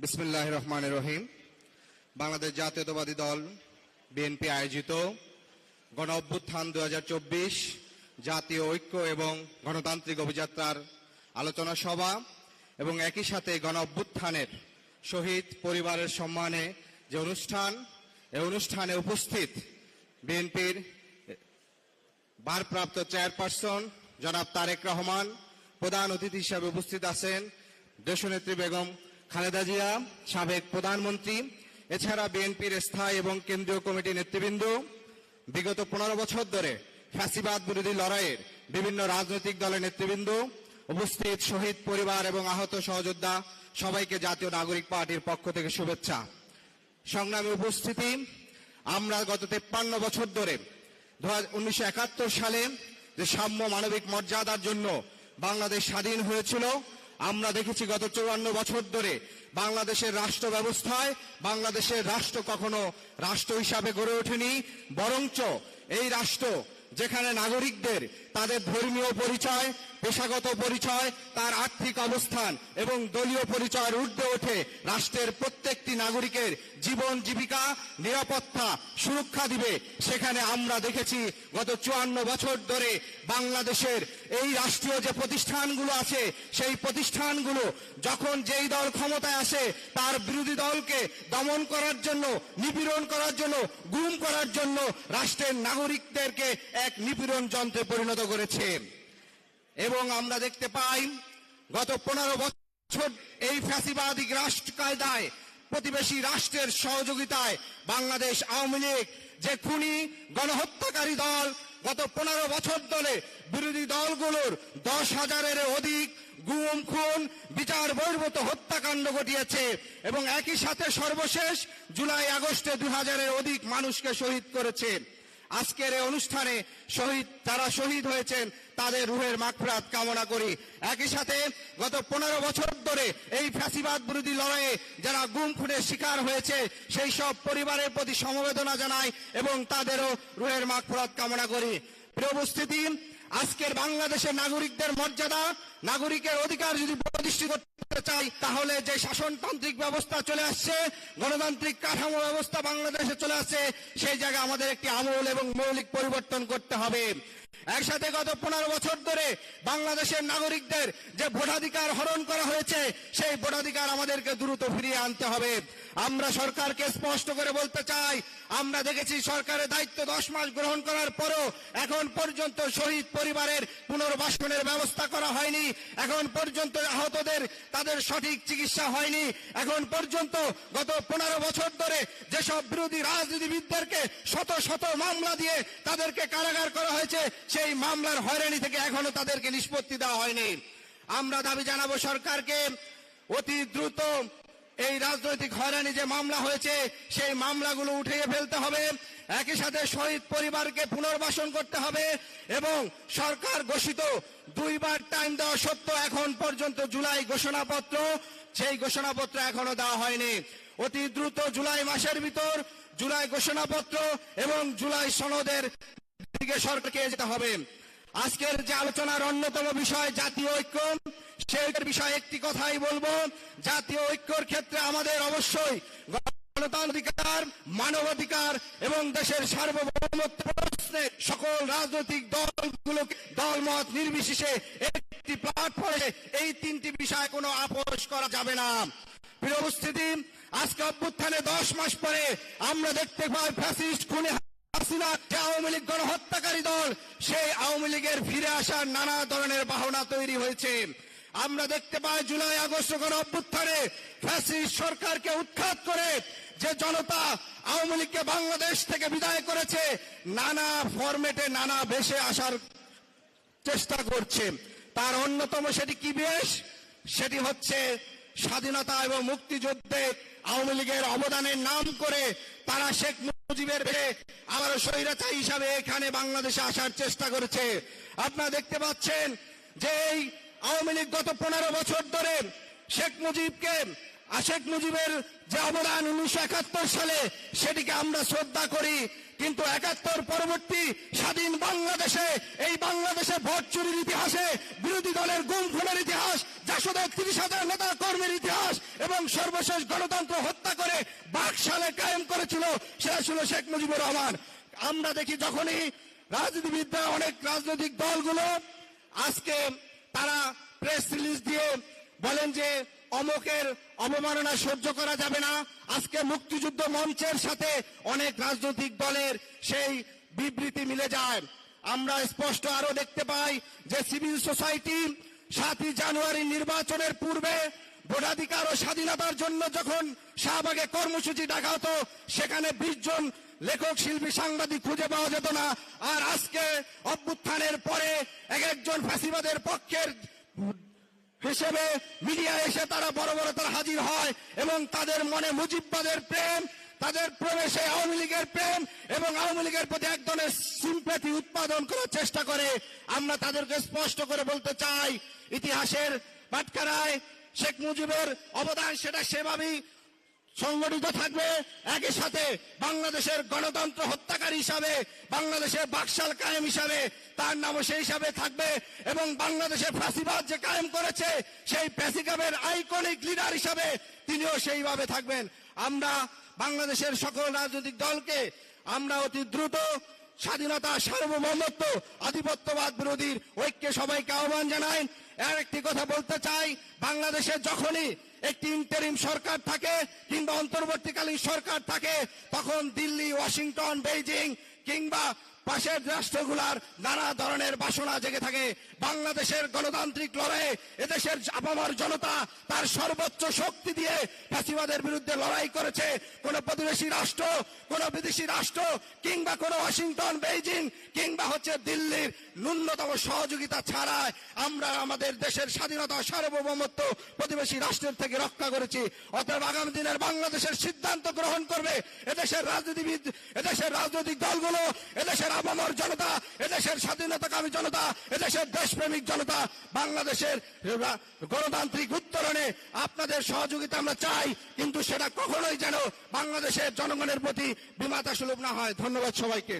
বিসমিল্লাহ রহমান রহিম বাংলাদেশ জাতীয়তাবাদী দল বিএনপি আয়োজিত গণ অভ্যুত্থান দু হাজার চব্বিশ জাতীয় ঐক্য এবং গণতান্ত্রিক অভিযাত্রার আলোচনা সভা এবং একই সাথে গণ অভ্যুত্থানের শহীদ পরিবারের সম্মানে যে অনুষ্ঠান এই অনুষ্ঠানে উপস্থিত বিএনপির ভারপ্রাপ্ত চেয়ারপারসন জনাব তারেক রহমান, প্রধান অতিথি হিসাবে উপস্থিত আছেন দেশনেত্রী বেগম খালেদা জিয়া, সাবেক প্রধানমন্ত্রী, এছাড়া বিএনপির স্থায়ী এবং কেন্দ্রীয় কমিটির নেতৃবৃন্দ। বিগত পনেরো বছর ধরে ফ্যাসিবাদ বিরোধী লড়াইয়ের বিভিন্ন রাজনৈতিক দলের নেতৃবৃন্দ, উপস্থিত শহীদ পরিবার এবং আহত সহযোদ্ধা, সবাইকে জাতীয় নাগরিক পার্টির পক্ষ থেকে শুভেচ্ছা। সংগ্রামী উপস্থিতি, আমরা গত তেপ্পান্ন বছর ধরে উনিশশো একাত্তর সালে যে সাম্য মানবিক মর্যাদার জন্য বাংলাদেশ স্বাধীন হয়েছিল আমরা দেখেছি গত চৌয়ান্ন বছর ধরে বাংলাদেশের রাষ্ট্র ব্যবস্থায় বাংলাদেশের রাষ্ট্র কখনো রাষ্ট্র হিসাবে গড়ে ওঠেনি, বরঞ্চ এই রাষ্ট্র যেখানে নাগরিকদের তাদের ধর্মীয় পরিচয় পেশাগত পরিচয়, তার আর্থিক অবস্থান এবং দলীয় পরিচয়ের ঊর্ধ্বে ওঠে রাষ্ট্রের প্রত্যেকটি নাগরিকের জীবন জীবিকা, নিরাপত্তা, সুরক্ষা দিবে। সেখানে আমরা দেখেছি গত চুয়ান্ন বছর ধরে বাংলাদেশের এই রাষ্ট্রীয় যে প্রতিষ্ঠানগুলো আছে, সেই প্রতিষ্ঠানগুলো যখন যেই দল ক্ষমতায় আসে, তার বিরোধী দলকে দমন করার জন্য, নিপীড়ন করার জন্য, গুম করার জন্য রাষ্ট্রের নাগরিকদেরকে এক নিপীড়ন যন্ত্রে পরিণত করেছে। এবং আমরা দেখতে পাই, গত পনেরো বছর এই ফ্যাসিবাদী রাষ্ট্র কায়দায়, প্রতিবেশী রাষ্ট্রের সহযোগিতায় বাংলাদেশ আওয়ামী লীগ, যে খুনি গণহত্যাকারী দল গত পনেরো বছর ধরে বিরোধী দলগুলোর দশ হাজারের অধিক গুম, খুন, বিচার বহির্ভূত হত্যাকাণ্ড ঘটিয়েছে এবং একই সাথে সর্বশেষ জুলাই আগস্টে দু হাজারের অধিক মানুষকে শহীদ করেছে। আজকের এই অনুষ্ঠানে শহীদ তারা শহীদ হয়েছেন, তাদের রুহের মাগফিরাত কামনা করি। একই সাথে গত পনেরো বছর ধরে এই ফ্যাসিবাদ বিরোধী লড়াইয়ে যারা গুম খুনের শিকার হয়েছে, সেই সব পরিবারের প্রতি সমবেদনা জানাই এবং তাদেরও রুহের মাগফিরাত কামনা করি। প্রিয় উপস্থিতি, আজকের বাংলাদেশের নাগরিকদের মর্যাদা, নাগরিকের অধিকার যদি প্রতিষ্ঠিত চাই, তাহলে যে শাসনতান্ত্রিক ব্যবস্থা চলে আসছে, গণতান্ত্রিক কাঠামো ব্যবস্থা বাংলাদেশে চলে আসছে, সেই জায়গায় আমাদের একটি আমূল এবং মৌলিক পরিবর্তন করতে হবে। একসাথে গত পনেরো বছর ধরে বাংলাদেশের নাগরিকদের যে ভোটাধিকার হরণ করা হয়েছে, সেই ভোটাধিকার আমাদেরকে দ্রুত ফিরিয়ে আনতে হবে। আমরা সরকারকে স্পষ্ট করে বলতে চাই, আমরা দেখেছি সরকারের দায়িত্ব দশ মাস গ্রহণ করার পরও এখন পর্যন্ত শহীদ পরিবারের পুনর্বাসনের ব্যবস্থা করা হয়নি, এখন পর্যন্ত আহতদের তাদের সঠিক চিকিৎসা হয়নি, এখন পর্যন্ত গত পনেরো বছর ধরে যেসব বিরোধী রাজনীতিবিদদেরকে শত শত মামলা দিয়ে তাদেরকে কারাগার করা হয়েছে, সেই মামলার হয়রানি থেকে এখনও তাদেরকে নিষ্পত্তি দেওয়া হয়নি। আমরা দাবি জানাব সরকারকে, অতি দ্রুত এই রাজনৈতিক হয়রানি যে মামলা হয়েছে, সেই মামলাগুলো উঠিয়ে ফেলতে হবে। একই সাথে শহীদ পরিবারকে পুনর্বাসন করতে হবে এবং সরকার ঘোষিত দুইবার টাইম দেওয়া সত্ত্বেও এখন পর্যন্ত জুলাই ঘোষণাপত্র, সেই ঘোষণাপত্র এখনও দেওয়া হয়নি। অতি দ্রুত জুলাই মাসের ভিতর জুলাই ঘোষণাপত্র এবং জুলাই সনদের দিকে সরকারকে যেতে হবে। আজকের যে আলোচনার অন্যতম বিষয় জাতীয় ঐক্য সেই বিষয়ে একটি কথাই বলব। জাতীয় ঐক্যর ক্ষেত্রে আমাদের অবশ্যই গণতান্ত্রিকার, মানবাধিকার এবং দেশের সার্বভৌমত্ব প্রশ্নে সকল রাজনৈতিক দলগুলোকে দলমত নির্বিশেষে একটি প্ল্যাটফর্মে এই তিনটি বিষয়ে কোনো আপোষ করা যাবে না। প্রিয় উপস্থিতি, আজকে অভ্যুত্থানে দশ মাস পরে আমরা দেখতে পাই ফ্যাসিস্ট খুনে আওয়ামী লীগ গণহত্যাকারী দল, সেই আওয়ামী লীগের ফিরে আসার নানা ধরনের বাহনা তৈরি হয়েছে। আমরা দেখতে পাই জুলাই আগস্ট গণ অভ্যুত্থানে ফ্যাসিস্ট সরকারকে উৎখাত করে যে জনতা আওয়ামী লীগকে বাংলাদেশ থেকে বিদায় করেছে, নানা ফরমেটে নানা বেশে আসার চেষ্টা করছে। তার অন্যতম সেটি কি বেশ? সেটি হচ্ছে স্বাধীনতা এবং মুক্তিযুদ্ধে আওয়ামী লীগের অবদানের নাম করে তারা শেখ মুজিবের আবার স্বৈরাচারী হিসাবে এখানে বাংলাদেশে আসার চেষ্টা করেছে। আপনারা দেখতে পাচ্ছেন যে এই আওয়ামী লীগ গত পনেরো বছর ধরে শেখ মুজিবকে আশেখ মুজিবের যে অবদান উনিশশো একাত্তর সালে সেটিকে আমরা শ্রদ্ধা করি, কিন্তু একাত্তর পরবর্তী স্বাধীন বাংলাদেশে, এই বাংলাদেশে ভোট চুরির ইতিহাসে বিরোধী দলের গুম খুনের ইতিহাস যাশোদের তিরিশ হাজার নেতা কর্মীর ইতিহাস এবং সর্বশেষ গণতন্ত্র হত্যা করে বাকশালে কায়েম করেছিল, সেটা ছিল শেখ মুজিবুর রহমান। আমরা দেখি যখনই রাজনীতিবিদরা অনেক রাজনৈতিক দলগুলো, আজকে তারা প্রেস রিলিজ দিয়ে বলেন যে অমকের অবমাননা সহ্য করা যাবে না। আজকে মুক্তিযুদ্ধ মঞ্চের সাথে অনেক রাজনৈতিক দলের সেই বিবৃতি মিলে যায়। আমরা স্পষ্ট আরও দেখতে পাই যে সিভিল সোসাইটি সাতই জানুয়ারি নির্বাচনের পূর্বে ভোটাধিকার ও স্বাধীনতার জন্য যখন শাহবাগে কর্মসূচি ডাকা হতো, সেখানে বিশ জন লেখক, শিল্পী, সাংবাদিক খুঁজে পাওয়া যেত না। আর আজকে অভ্যুত্থানের পরে এক একজন ফাঁসিবাদের পক্ষের হিসেবে মিডিয়া এসে তারা বড় বড় তারা হাজির হয় এবং তাদের মনে মুজিববাদের প্রেম, তাদের প্রবেশে আওয়ামী লীগের প্রেম এবং আওয়ামী লীগের প্রতি এক ধরনের সিম্প্যাথি উৎপাদন করার চেষ্টা করে। আমরা তাদেরকে স্পষ্ট করে বলতে চাই, ইতিহাসের পাটকারায় শেখ মুজিবের অবদান সেটা সেভাবেই সংগঠিত থাকবে। একই সাথে বাংলাদেশের গণতন্ত্র হত্যাকারী হিসাবে, বাংলাদেশের বাকশাল কায়েম হিসাবে তার নামও সেই হিসাবে থাকবে এবং বাংলাদেশের ফাঁসিবাদ যে কায়েম করেছে, সেই প্যাসিকামের আইকনিক লিডার হিসাবে তিনিও সেইভাবে থাকবেন। আমরা বাংলাদেশের সকল রাজনৈতিক দলকে, আমরা অতি দ্রুত স্বাধীনতা, সার্বভৌমত্ব, আধিপত্যবাদ বিরোধীর ঐক্যে সবাইকে আহ্বান জানাই। আর একটি কথা বলতে চাই, বাংলাদেশে যখনই একটি ইন্টারিম সরকার থাকে কিংবা অন্তর্বর্তীকালীন সরকার থাকে তখন দিল্লি ওয়াশিংটন বেইজিং কিংবা পাশের রাষ্ট্রগুলার নানা ধরনের বাসনা জেগে থাকে। বাংলাদেশের গণতান্ত্রিক লড়াইয়ে এদেশের আপামার জনতা তার সর্বোচ্চ শক্তি দিয়ে ফ্যাসিবাদের বিরুদ্ধে লড়াই করেছে। কোন প্রতিবেশী রাষ্ট্র, কোন বিদেশি রাষ্ট্র, কিংবা কোন ওয়াশিংটন, বেইজিং, কিংবা হচ্ছে দিল্লির ন্যূনতম সহযোগিতা ছাড়াই আমরা আমাদের দেশের স্বাধীনতা, সার্বভৌমত্ব প্রতিবেশী রাষ্ট্রের থেকে রক্ষা করেছি। অতএব আগামী দিনের বাংলাদেশের সিদ্ধান্ত গ্রহণ করবে। এদেশের রাজনীতিবিদ, এদেশের রাজনৈতিক দলগুলো, এদেশের আপামর জনতা, এদেশের স্বাধীনতাকামী জনতা, এদেশের দেশপ্রেমিক জনতা, বাংলাদেশের গণতান্ত্রিক উত্তরণে আপনাদের সহযোগিতা আমরা চাই, কিন্তু সেটা কখনোই যেন বাংলাদেশের জনগণের প্রতি বিমাতা সুলভ না হয়। ধন্যবাদ সবাইকে।